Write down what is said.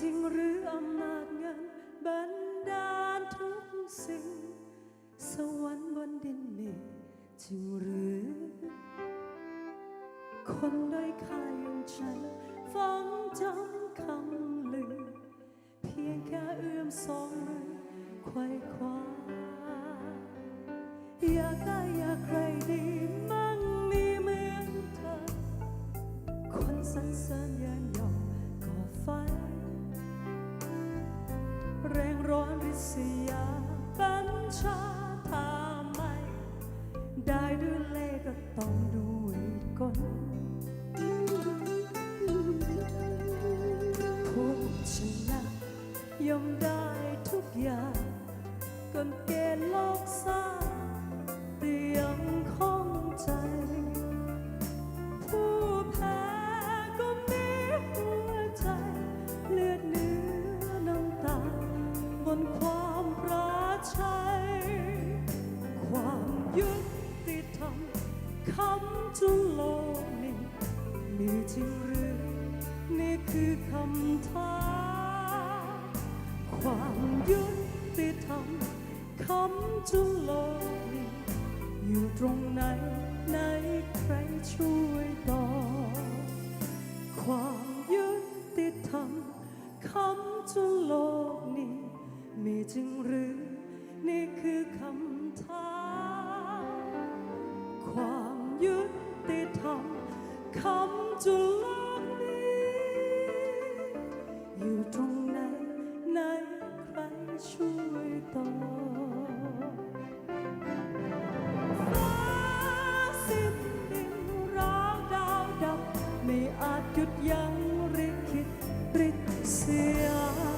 จริงหรืออำนาจเงินบันดาลทุกสิ่ง สวรรค์บนดินมีจริงหรือ คนด้อยค่าอย่างฉันฟังจำคำลือ เพียงแค่เอื้อมสองมือไขว้คว้าอยากได้อยากใคร ษยาบัญชาทำไมได้ด้วยเลก็ต้องด้วยกลพวกฉันะย่อมได้ทุกอย่างกลเกณฑ์โลกสร้าง นความปราชัย ความยุติธรรมคำจุโลกนี้ มีจริงหรือนี่คือคำถามความยุติธรรมคำจุโลกนี้ อยู่ตรงไหนไหนใครช่วยตอบความยุติธรรมคำจุโลก จริงหรือนี่คือคำถามความยุติธรรมคำจุลกนี้ อยู่ตรงไหนไหนใครช่วยตอฟ้าสิ้นดินร้าวดาวดับ ไม่อาจหยุดยั้งริคิดริษยา